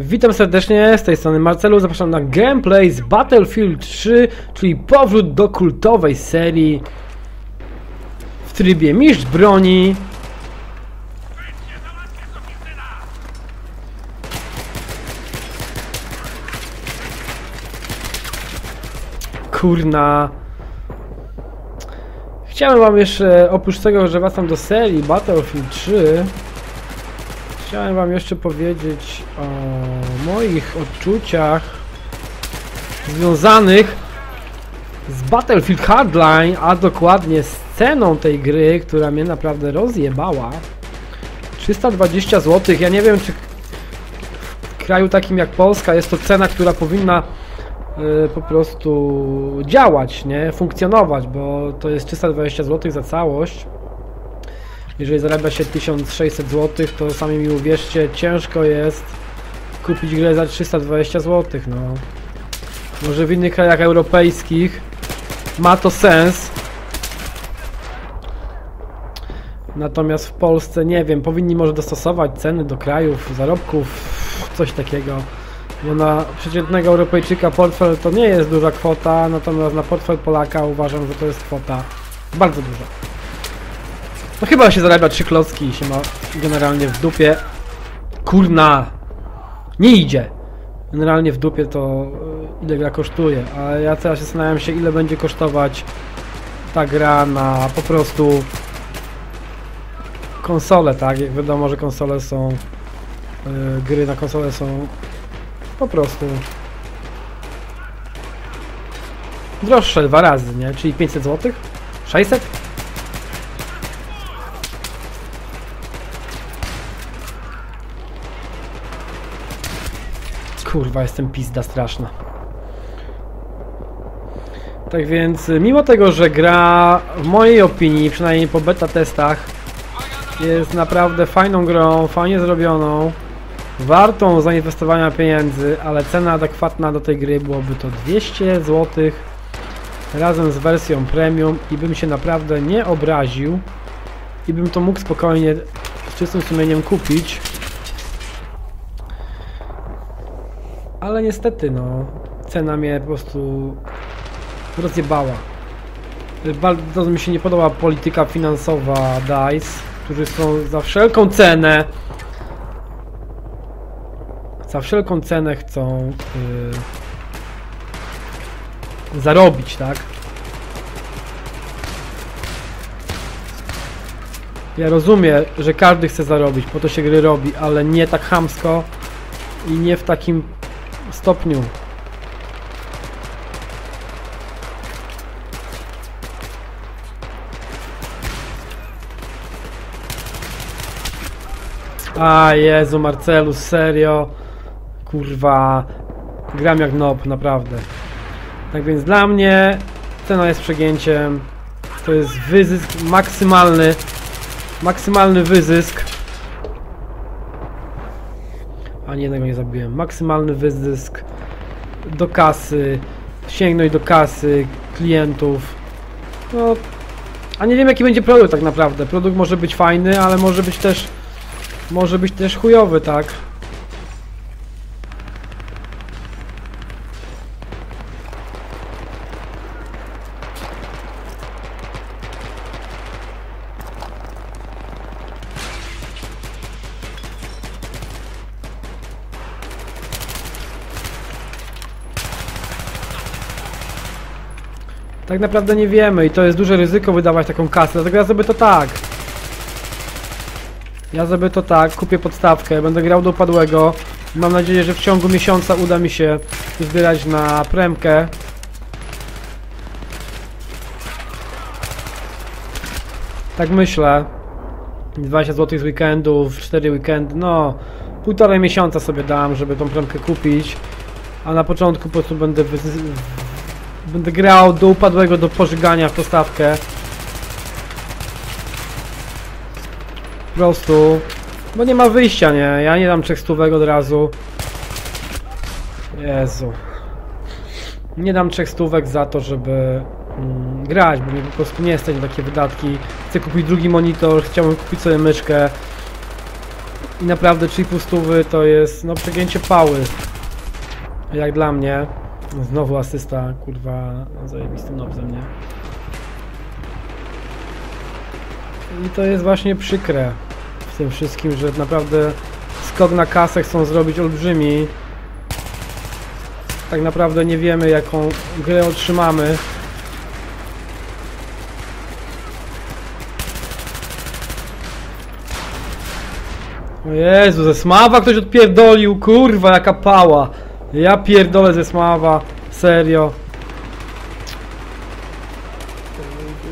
Witam serdecznie, z tej strony Marcelu, zapraszam na gameplay z Battlefield 3, czyli powrót do kultowej serii w trybie mistrz broni. Kurna. Chciałem wam jeszcze, oprócz tego, że wracam do serii Battlefield 3, Chciałem wam jeszcze powiedzieć o moich odczuciach związanych z Battlefield Hardline, a dokładnie z ceną tej gry, która mnie naprawdę rozjebała. 320 zł. Ja nie wiem, czy w kraju takim jak Polska jest to cena, która powinna y, po prostu działać, nie? Funkcjonować, bo to jest 320 zł za całość. Jeżeli zarabia się 1600 zł, to sami mi uwierzcie, ciężko jest kupić grę za 320 zł, no. Może w innych krajach europejskich ma to sens. Natomiast w Polsce nie wiem, powinni może dostosować ceny do krajów, zarobków, coś takiego. Bo na przeciętnego Europejczyka portfel to nie jest duża kwota, natomiast na portfel Polaka uważam, że to jest kwota bardzo duża. No chyba się zarabia trzy klocki i się ma generalnie w dupie. Kurna! Nie idzie! Generalnie w dupie to y, ile gra kosztuje, a ja teraz zastanawiam się ile będzie kosztować ta gra na po prostu konsole, tak? Jak wiadomo, że konsole są yy, gry na konsole są po prostu droższe dwa razy, nie? Czyli 500 zł? 600? Kurwa, jestem pizda straszna. Tak więc, mimo tego, że gra w mojej opinii, przynajmniej po beta testach, jest naprawdę fajną grą, fajnie zrobioną, wartą zainwestowania pieniędzy, ale cena adekwatna do tej gry byłoby to 200 zł razem z wersją premium i bym się naprawdę nie obraził i bym to mógł spokojnie z czystym sumieniem kupić. Ale niestety, no, cena mnie po prostu rozjebała. Bardzo mi się nie podoba polityka finansowa DICE, którzy są za wszelką cenę za wszelką cenę chcą yy, zarobić, tak? Ja rozumiem, że każdy chce zarobić, po to się gry robi, ale nie tak hamsko i nie w takim stopniu. A Jezu Marcelu, serio? Kurwa, gram jak nob, naprawdę. Tak więc dla mnie cena jest przegięciem. To jest wyzysk maksymalny. Maksymalny wyzysk. Ani jednego nie zabiłem. Maksymalny wyzysk do kasy. Sięgnąć do kasy, klientów. No, a nie wiem jaki będzie produkt tak naprawdę. Produkt może być fajny, ale może być też może być też chujowy, tak? Tak naprawdę nie wiemy i to jest duże ryzyko wydawać taką kasę, dlatego ja zrobię to tak. Ja zrobię to tak, kupię podstawkę, będę grał do upadłego. Mam nadzieję, że w ciągu miesiąca uda mi się zbierać na premkę. Tak myślę. 20 zł z weekendów, 4 weekendy, no półtorej miesiąca sobie dam, żeby tą premkę kupić. A na początku po prostu będę będę grał do upadłego, do pożygania w postawkę. Po prostu. Bo nie ma wyjścia, nie? Ja nie dam trzech stówek od razu. Jezu. Nie dam trzech stówek za to, żeby mm, grać, bo mi po prostu nie stać na takie wydatki. Chcę kupić drugi monitor, chciałbym kupić sobie myszkę. I naprawdę 3,5 stówy to jest no przegięcie pały. Jak dla mnie. Znowu asysta, kurwa, zajebistym nobzem, nie? I to jest właśnie przykre w tym wszystkim, że naprawdę skok na kasę chcą zrobić olbrzymi. Tak naprawdę nie wiemy jaką grę otrzymamy. O Jezu, ze Smawa ktoś odpierdolił, kurwa jaka pała. Ja pierdolę ze Smawa, serio.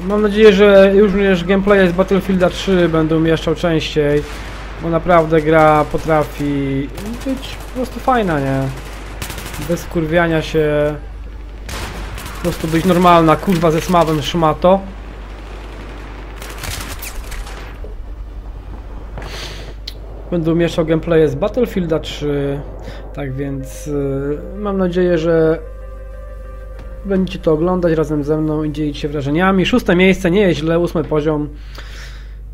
Mam nadzieję, że już również gameplaye z Battlefielda 3 będę umieszczał częściej, bo naprawdę gra potrafi być po prostu fajna, nie? Bez kurwiania się, po prostu być normalna, kurwa ze smawem szmato. Będę umieszczał gameplaye z Battlefielda 3, tak więc yy, mam nadzieję, że będziecie to oglądać razem ze mną i dzielić się wrażeniami. Szóste miejsce, nie jest źle, ósmy poziom.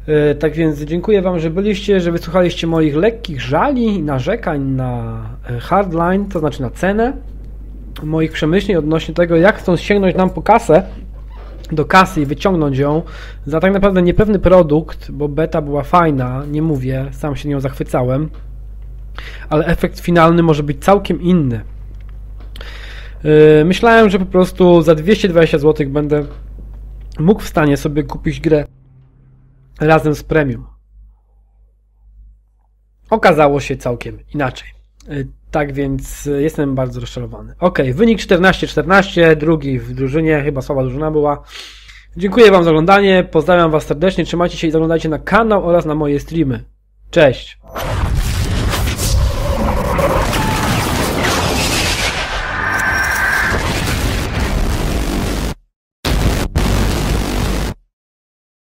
Yy, tak więc dziękuję Wam, że byliście, że wysłuchaliście moich lekkich żali i narzekań na e, hardline, to znaczy na cenę, moich przemyśleń odnośnie tego, jak chcą sięgnąć nam po kasę, do kasy i wyciągnąć ją za tak naprawdę niepewny produkt, bo beta była fajna, nie mówię, sam się nią zachwycałem, ale efekt finalny może być całkiem inny. Yy, myślałem, że po prostu za 220 zł będę mógł w stanie sobie kupić grę razem z premium. Okazało się całkiem inaczej. Yy, Tak więc yy, jestem bardzo rozczarowany. Ok, wynik 14-14, drugi w drużynie, chyba słaba drużyna była. Dziękuję Wam za oglądanie, pozdrawiam Was serdecznie, trzymajcie się i zaglądajcie na kanał oraz na moje streamy. Cześć!